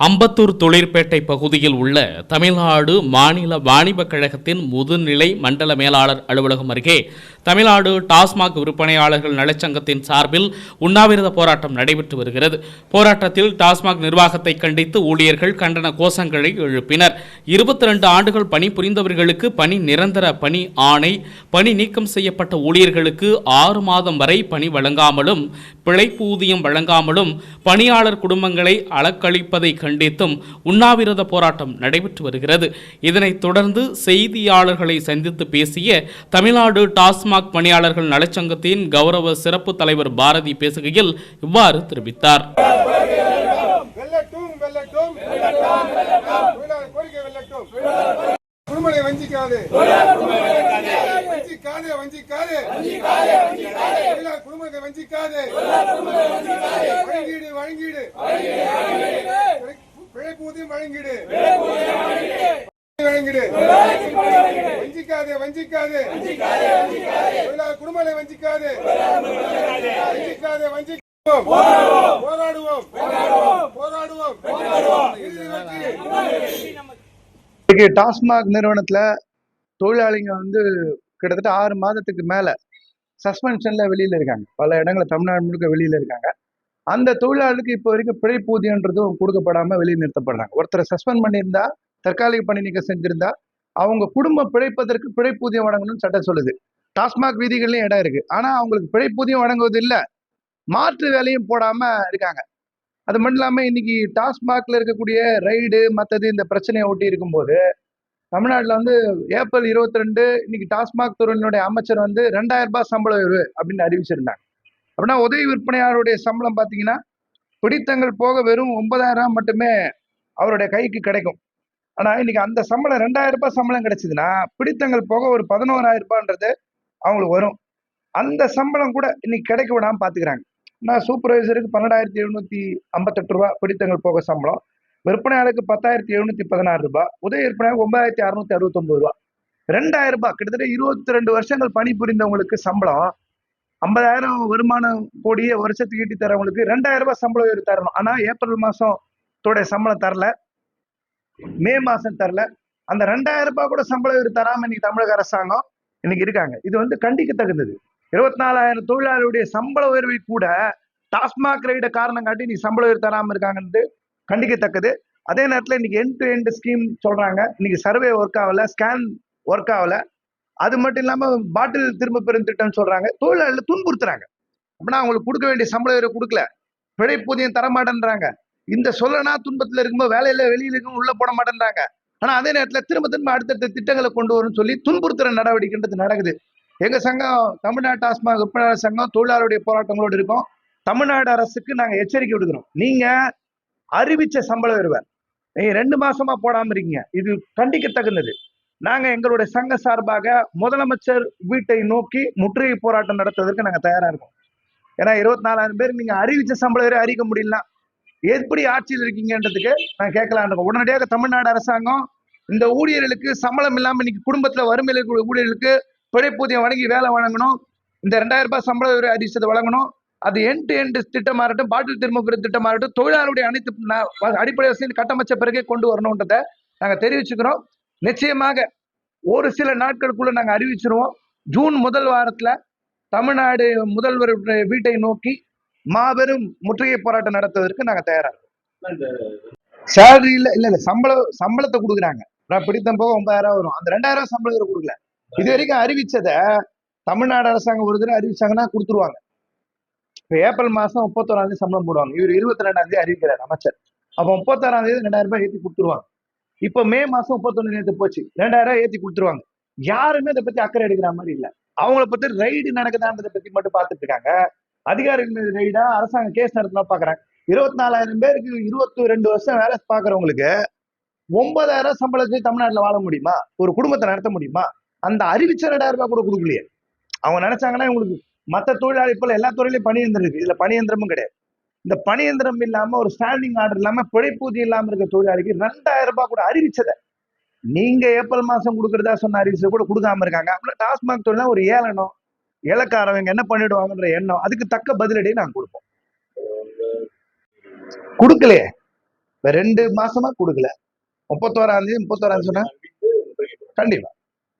அம்பத்தூர் தொழிற்பேட்டை பகுதியில் உள்ள தமிழ்நாடு மாநில வாணிபக் கழகத்தின் முதுநிலை மண்டல மேலாளர் அலுவலகம் அருகே தமிழ்நாடு டாஸ்மாக் விற்பனையாளர்கள் நலச்சங்கத்தின் சார்பில் உண்ணாவிரத போராட்டம் நடைபெற்று வருகிறது. போராட்டத்தில் டாஸ்மாக் நிர்வாகத்தை கண்டித்து ஊழியர்கள் கண்டன கோஷங்களை எழுப்பினர். இருபத்தி ரெண்டு ஆண்டுகள் பணிபுரிந்தவர்களுக்கு பணி நிரந்தர பணி ஆணை பணி நீக்கம் செய்யப்பட்ட ஊழியர்களுக்கு ஆறு மாதம் வரை பணி வழங்காமலும் பிழைப்பூதியம் வழங்காமலும் பணியாளர் குடும்பங்களை அளக்களிப்பதை கண்டித்தும் உண்ணாவிரத போராட்டம் நடைபெற்று வருகிறது. இதனைத் தொடர்ந்து செய்தியாளர்களை சந்தித்து பேசிய தமிழ்நாடு டாஸ்மாக் பணியாளர்கள் நலச்சங்கத்தின் கௌரவ சிறப்பு தலைவர் பாரதி பேசுகையில் இவ்வாறு தெரிவித்தார். வழங்கீடு வழங்கீடு. வழங்கீடு வஞ்சிக்காதே வஞ்சிக்காதே. தொழிலாளர் குடும்பங்களை வஞ்சிக்காதே. வஞ்சிக்காதே. வஞ்சிக்குவோம். போராடுவோம். போராடுவோம். டாஸ்மாக் நிறுவனத்துல தொழிலாளிங்க வந்து கிட்டத்தட்ட ஆறு மாதத்துக்கு மேல சஸ்பென்ஷன்ல வெளியில இருக்காங்க. பல இடங்கள்ல தமிழ்நாடு முழுக்க வெளியில இருக்காங்க. அந்த தொழிலாளருக்கு இப்போ வரைக்கும் பிழைப்பூதியன்றதும் கொடுக்கப்படாம வெளியே நிறுத்தப்படுறாங்க. ஒருத்தரை சஸ்பெண்ட் பண்ணியிருந்தா தற்காலிக பணி நீக்கம் செஞ்சுருந்தா அவங்க குடும்பம் பிழைப்பதற்கு பிழைப்பூதியம் வழங்கணும்னு சட்டம் சொல்லுது. டாஸ்மாக் வீதிகள்லையும் இடம் இருக்கு. ஆனால் அவங்களுக்கு பிழைப்பூதியம் வழங்குவது இல்லை. மாற்று வேலையும் போடாம இருக்காங்க. அது மட்டும் இல்லாமல் இன்னைக்கு டாஸ்மாக்ல இருக்கக்கூடிய ரைடு மற்றது இந்த பிரச்சனையை ஒட்டி இருக்கும்போது தமிழ்நாட்டில் வந்து ஏப்ரல் இருபத்தி ரெண்டு இன்னைக்கு டாஸ்மாக் துறையினுடைய அமைச்சர் வந்து ரெண்டாயிரம் ரூபாய் சம்பள உயர்வு அப்படின்னு அறிவிச்சிருந்தாங்க. அப்படின்னா உதவி விற்பனையாளருடைய சம்பளம் பார்த்தீங்கன்னா பிடித்தங்கள் போக வெறும் ஒன்பதாயிரம் ரூபாய் மட்டுமே அவருடைய கைக்கு கிடைக்கும். ஆனா இன்னைக்கு அந்த சம்பளம் ரெண்டாயிரம் ரூபாய் சம்பளம் கிடைச்சதுன்னா பிடித்தங்கள் போக ஒரு பதினோராயிரம் ரூபான்றது அவங்களுக்கு வரும். அந்த சம்பளம் கூட இன்னைக்கு கிடைக்க விடாம பாத்துக்கிறாங்க. நான் சூப்பர்வைசருக்கு பன்னெண்டாயிரத்தி எழுநூத்தி ஐம்பத்தெட்டு ரூபா பிடித்தங்கள் போக சம்பளம். விற்பனையாளருக்கு பத்தாயிரத்தி எழுநூத்தி பதினாறு ரூபாய். உதவி விற்பனையாளர் ஒன்பதாயிரத்தி அறுநூத்தி அறுபத்தொம்பது ரூபா ரெண்டாயிரம் ரூபாய் கிட்டத்தட்ட இருபத்தி ரெண்டு வருஷங்கள் பணி புரிந்தவங்களுக்கு சம்பளம். ஐம்பதாயிரம் வருமானம் கோடியே வருஷத்துக்கு ஈட்டி தரவங்களுக்கு ரெண்டாயிரம் ரூபாய் சம்பளம் தரணும். ஆனா ஏப்ரல் மாசம் சம்பளம் தரல. மே மாசம் தரல. அந்த ரெண்டாயிரம் ரூபாய் கூட சம்பள இவர் தராம இன்னைக்கு தமிழக அரசாங்கம் இன்னைக்கு இருக்காங்க. இது வந்து கண்டிக்கத்தகுந்தது இருபத்தி நாலாயிரம் தொழிலாளருடைய சம்பள உயர்வை கூட டாஸ்மாக் ரைட காரணம் காட்டி நீ சம்பள உயர்வு தராம இருக்காங்கன்றது கண்டிக்கத்தக்கது. அதே நேரத்தில் இன்னைக்கு எண்ட் டு எண்ட் ஸ்கீம் சொல்றாங்க. இன்னைக்கு சர்வே ஒர்க் ஆகல ஸ்கேன் ஒர்க் ஆகல. அது மட்டும் இல்லாமல் பாட்டில் திரும்ப பெறும் திட்டம் சொல்றாங்க. தொழிலாளர்கள் துன்புறுத்துறாங்க. அப்படின்னா அவங்களுக்கு கொடுக்க வேண்டிய சம்பள உயர்வு கொடுக்கல. பிழைப்பூதியம் தரமாட்டேன்றாங்க. இந்த சொல்லனா துன்பத்தில் இருக்கும்போது வேலையில வெளியில இருக்கும் உள்ள போட மாட்டேன்றாங்க. ஆனா அதே நேரத்தில் திரும்ப திரும்ப அடுத்தடுத்த திட்டங்களை கொண்டு வரும்னு சொல்லி துன்புறுத்துற நடவடிக்கைன்றது நடக்குது. எங்க சங்கம் தமிழ்நாடு டாஸ்மாக் விற்பனையாளர் சங்கம் தொழிலாளருடைய போராட்டங்களோடு இருக்கும். தமிழ்நாடு அரசுக்கு நாங்க எச்சரிக்கை விடுக்கிறோம். நீங்க அறிவிச்ச சம்பள உயர்வை நீங்க ரெண்டு மாசமா போடாம இருக்கீங்க. இது கண்டிக்கத்தகுந்தது. நாங்க எங்களுடைய சங்க சார்பாக முதலமைச்சர் வீட்டை நோக்கி முற்றுகை போராட்டம் நடத்துவதற்கு நாங்க தயாரா இருக்கோம். ஏன்னா இருபத்தி நாலாயிரம் பேர் நீங்க அறிவிச்ச சம்பள வரை அறிவிக்க முடியல எப்படி ஆட்சியில் இருக்கீங்கன்றதுக்கு நான் கேட்கலான் உடனடியாக தமிழ்நாடு அரசாங்கம் இந்த ஊழியர்களுக்கு சம்பளம் இல்லாமல் இன்னைக்கு குடும்பத்தில் வறுமையில் இருக்கிற ஊழியர்களுக்கு பிழைப்பூதியம் வழங்கி வேலை வழங்கணும். இந்த ரெண்டாயிரம் ரூபாய் சம்பள உயர்வு அறிவிச்சதை வழங்கணும். அது என் டு எண்ட் திட்டமா இருக்கட்டும் பாட்டில் திரும்ப பெறும் திட்டமா இருக்கட்டும் தொழிலாளருடைய அனைத்து அடிப்படை வசதி கட்டமைச்ச பிறகே கொண்டு வரணுன்றதை நாங்கள் தெரிவிச்சுக்கிறோம். நிச்சயமாக ஒரு சில நாட்களுக்குள்ள நாங்கள் அறிவிச்சிருவோம். ஜூன் முதல் வாரத்தில் தமிழ்நாடு முதல்வர் வீட்டை நோக்கி மாபெரும் முற்றுகை போராட்டம் நடத்துவதற்கு நாங்க தயாரா இருக்கோம். சேலரி இல்ல இல்ல இல்ல சம்பளம் சம்பளத்தை கொடுக்குறாங்க. நான் பிடித்தம் போக ஒன்பதாயிரம் வரும். அந்த ரெண்டாயிரம் ரூபாய் சம்பளம் கொடுக்கல. இது வரைக்கும் அறிவிச்சத தமிழ்நாடு அரசாங்கம் ஒரு தடவை அறிவிச்சாங்கன்னா கொடுத்துருவாங்க. இப்ப ஏப்ரல் மாசம் முப்பத்தோராம் தேதி சம்பளம் போடுவாங்க. இவர் இருபத்தி ரெண்டாம் தேதி அறிவிக்கிறார் அமைச்சர். அப்ப முப்பத்தாறாம் தேதி ரெண்டாயிரம் ரூபாய் ஏத்தி கொடுத்துருவாங்க. இப்ப மே மாசம் முப்பத்தொன்னு நேத்து போச்சு. ரெண்டாயிரம் ரூபாய் ஏத்தி கொடுத்துருவாங்க. யாருமே இதை பத்தி அக்கறை எடுக்கிற மாதிரி இல்ல. அவங்கள பத்தி ரைடு நடக்குதான்றதை பத்தி மட்டும் பார்த்துட்டு இருக்காங்க. அதிகாரிகள் மீது ரெய்டா அரசாங்கம் கேஸ் நடத்தலாம் பாக்குறாங்க இருபத்தி நாலாயிரம் பேருக்கு இருபத்தி ரெண்டு வருஷம் வேலை பாக்குறவங்களுக்கு ஒன்பதாயிரம் சம்பளத்தை தமிழ்நாட்டுல வாழ முடியுமா? ஒரு குடும்பத்தை நடத்த முடியுமா? அந்த அறிவிச்ச ரெண்டாயிரம் ரூபாய் கூட கொடுக்கலையே. அவங்க நினைச்சாங்கன்னா இவங்களுக்கு மற்ற தொழிலாளி போல எல்லா துறையிலையும் பணியந்திரம் இருக்கு. இதுல பணியந்திரமும் கிடையாது. இந்த பணியந்திரம் இல்லாம ஒரு ஸ்டாண்டிங் ஆர்டர் இல்லாம பிழைப்பூதி இல்லாம இருக்க தொழிலாளிக்கு ரெண்டாயிரம் ரூபாய் கூட அறிவிச்சத. நீங்க ஏப்ரல் மாசம் கொடுக்கறதா சொன்ன அறிவிச்சதை கூட கொடுக்காம இருக்காங்க. அப்படின்னா டாஸ்மாக் தொழிலா ஒரு ஏழனம் இலக்காரவங்க என்ன பண்ணிடுவாங்கன்ற எண்ணம். அதுக்கு தக்க பதிலடி நாங்க கொடுப்போம். கொடுக்கலையே. ரெண்டு மாசமா கொடுக்கல. முப்பத்தோராம் தேதி முப்பத்தோராம் சொன்னா? கண்டிப்பா.